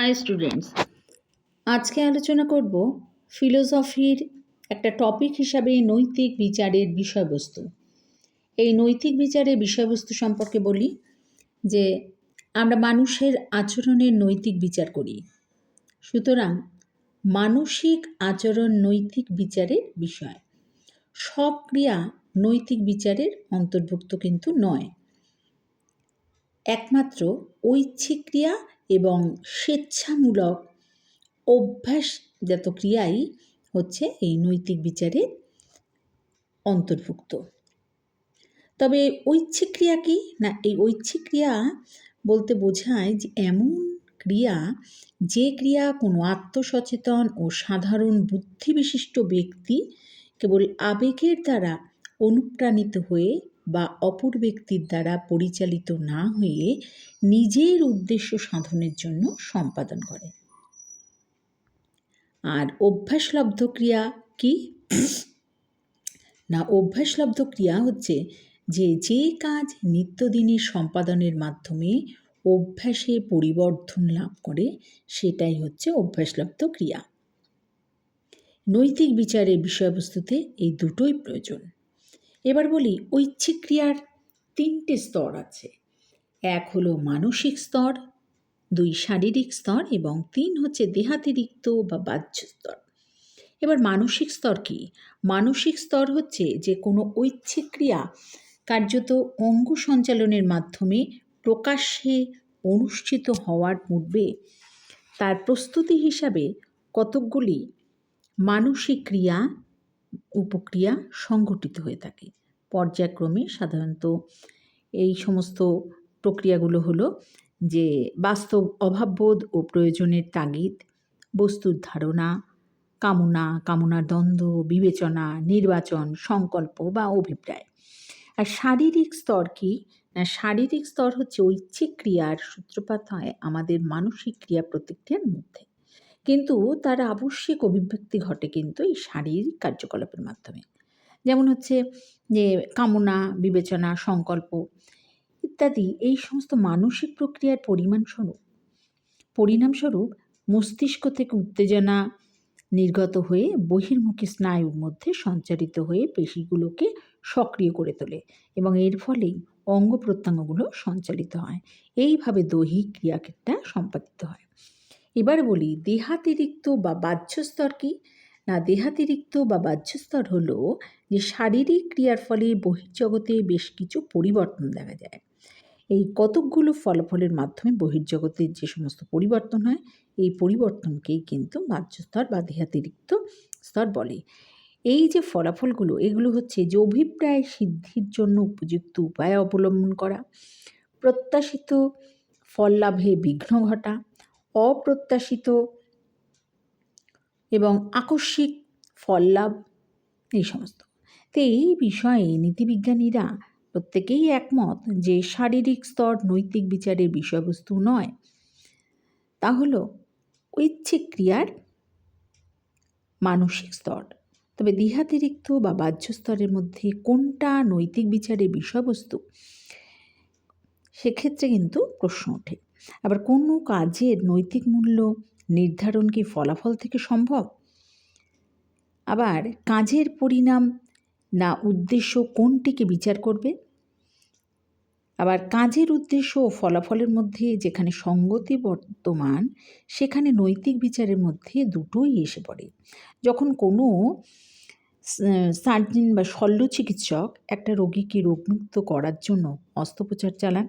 High students আজকে আলোচনা করব ফিলোসফির একটা টপিক হিসাবে নৈতিক বিচারের বিষয়বস্তু। এই নৈতিক বিচারের বিষয়বস্তু সম্পর্কে বলি যে, আমরা মানুষের আচরণের নৈতিক বিচার করি। সুতরাং, মানসিক আচরণ নৈতিক বিচারের বিষয়। সব ক্রিয়া নৈতিক বিচারের অন্তর্ভুক্ত কিন্তু নয়। একমাত্র ঐচ্ছিক ক্রিয়া এবং স্বেচ্ছামূলক অভ্যাসজাত ক্রিয়াই হচ্ছে এই নৈতিক বিচারের অন্তর্ভুক্ত। তবে ঐচ্ছিক ক্রিয়া কি? না, এই ঐচ্ছিক ক্রিয়া বলতে বোঝায় যে এমন ক্রিয়া যে ক্রিয়া কোনো আত্মসচেতন ও সাধারণ বুদ্ধিবিশিষ্ট ব্যক্তি কেবল আবেগের দ্বারা অনুপ্রাণিত হয়ে বা অপর ব্যক্তির দ্বারা পরিচালিত না হয়ে নিজের উদ্দেশ্য সাধনের জন্য সম্পাদন করে। আর অভ্যাসলব্ধ ক্রিয়া কি? না, অভ্যাসলব্ধ ক্রিয়া হচ্ছে যে যে কাজ নিত্যদিনের সম্পাদনের মাধ্যমে অভ্যাসে পরিবর্তন লাভ করে, সেটাই হচ্ছে অভ্যাসলব্ধ ক্রিয়া। নৈতিক বিচারের বিষয়বস্তুতে এই দুটোই প্রয়োজন। এবার বলি ঐচ্ছিক ক্রিয়ার তিনটে স্তর আছে। এক হলো মানসিক স্তর, দুই শারীরিক স্তর এবং তিন হচ্ছে দেহাতিরিক্ত বা বাহ্য স্তর। এবার মানসিক স্তর কি? মানসিক স্তর হচ্ছে যে কোনো ঐচ্ছিক ক্রিয়া কার্যত অঙ্গ সঞ্চালনের মাধ্যমে প্রকাশ্যে অনুষ্ঠিত হওয়ার পূর্বে তার প্রস্তুতি হিসাবে কতকগুলি মানসিক ক্রিয়া উপক্রিয়া সংঘটিত হয়ে থাকে। পর্যায়ক্রমে সাধারণত এই সমস্ত প্রক্রিয়াগুলো হলো যে বাস্তব অভাববোধ ও প্রয়োজনের তাগিদ, বস্তুর ধারণা, কামনা কামনার দ্বন্দ্ব, বিবেচনা, নির্বাচন, সংকল্প বা অভিপ্রায়। আর শারীরিক স্তর কি? না, শারীরিক স্তর হচ্ছে ঐচ্ছিক ক্রিয়ার সূত্রপাত হয় আমাদের মানসিক ক্রিয়া প্রতিক্রিয়ার মধ্যে। কিন্তু তার আবশ্যিক অভিব্যক্তি ঘটে কিন্তু এই শারীরিক কার্যকলাপের মাধ্যমে। যেমন হচ্ছে যে কামনা, বিবেচনা, সংকল্প ইত্যাদি এই সমস্ত মানসিক প্রক্রিয়ার পরিমাণস্বরূপ, পরিণামস্বরূপ মস্তিষ্ক থেকে উত্তেজনা নির্গত হয়ে বহির্মুখী স্নায়ুর মধ্যে সঞ্চারিত হয়ে পেশিগুলোকে সক্রিয় করে তোলে এবং এর ফলেই অঙ্গ প্রত্যঙ্গগুলো সঞ্চালিত হয়। এইভাবে দৈহিক ক্রিয়াটা সম্পাদিত হয়। এবার বলি, দেহাতিরিক্ত বা বাহ্যস্তর কি? না, দেহাতিরিক্ত বা বাহ্যস্তর হলো যে শারীরিক ক্রিয়ার ফলে বহির্জগতে বেশ কিছু পরিবর্তন দেখা যায়। এই কতকগুলো ফলাফলের মাধ্যমে বহির্জগতের যে সমস্ত পরিবর্তন হয়, এই পরিবর্তনকেই কিন্তু বাহ্যস্তর বা দেহাতিরিক্ত স্তর বলে। এই যে ফলাফলগুলো, এগুলো হচ্ছে যে অভিপ্রায় সিদ্ধির জন্য উপযুক্ত উপায় অবলম্বন করা, প্রত্যাশিত ফল লাভে বিঘ্ন ঘটা অপ্রত্যাশিত এবং আকস্মিক ফল লাভ, এই সমস্ত। তো এই বিষয়ে নীতিবিজ্ঞানীরা প্রত্যেকেই একমত যে শারীরিক স্তর নৈতিক বিচারের বিষয়বস্তু নয়। তা হল ঐচ্ছিক ক্রিয়ার মানসিক স্তর। তবে দেহাতিরিক্ত বা বাহ্য স্তরের মধ্যে কোনটা নৈতিক বিচারের বিষয়বস্তু, সেক্ষেত্রে কিন্তু প্রশ্ন ওঠে। আবার কোনো কাজের নৈতিক মূল্য নির্ধারণ কি ফলাফল থেকে সম্ভব? আবার কাজের পরিণাম না উদ্দেশ্য কোনটিকে বিচার করবে? আবার কাজের উদ্দেশ্য ও ফলাফলের মধ্যে যেখানে সঙ্গতি বর্তমান, সেখানে নৈতিক বিচারের মধ্যে দুটোই এসে পড়ে। যখন কোনো সার্জন বা শল্য চিকিৎসক একটা রোগীকে রোগমুক্ত করার জন্য অস্ত্রোপচার চালান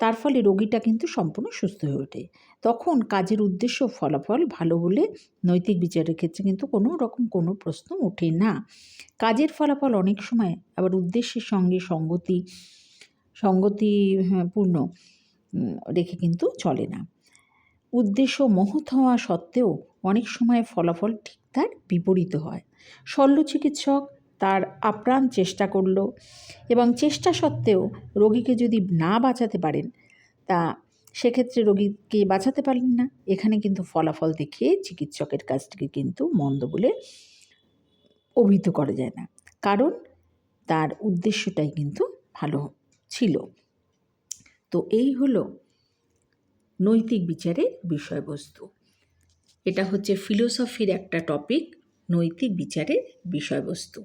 তার ফলে রোগীটা কিন্তু সম্পূর্ণ সুস্থ হয়ে ওঠে। তখন কাজের উদ্দেশ্য ফলাফল ভালো হলে নৈতিক বিচারের ক্ষেত্রে কিন্তু কোনো রকম কোনো প্রশ্ন ওঠে না। কাজের ফলাফল অনেক সময় আবার উদ্দেশ্যের সঙ্গে সঙ্গতি, সঙ্গতিপূর্ণ রেখে কিন্তু চলে না। উদ্দেশ্য মহৎ হওয়া সত্ত্বেও অনেক সময় ফলাফল ঠিক তার বিপরীত হয়। শল্য চিকিৎসক তার আপ্রাণ চেষ্টা করল এবং চেষ্টা সত্ত্বেও রোগীকে যদি না বাঁচাতে পারেন, তা সেক্ষেত্রে রোগীকে বাঁচাতে পারলেন না। এখানে কিন্তু ফলাফল দেখে চিকিৎসকের কাছ থেকে কিন্তু মন্দ বলে অভিহিত করা যায় না। কারণ তার উদ্দেশ্যটাই কিন্তু ভালো ছিল। তো এই হলো নৈতিক বিচারের বিষয়বস্তু। এটা হচ্ছে ফিলোসফির একটা টপিক নৈতিক বিচারের বিষয়বস্তু।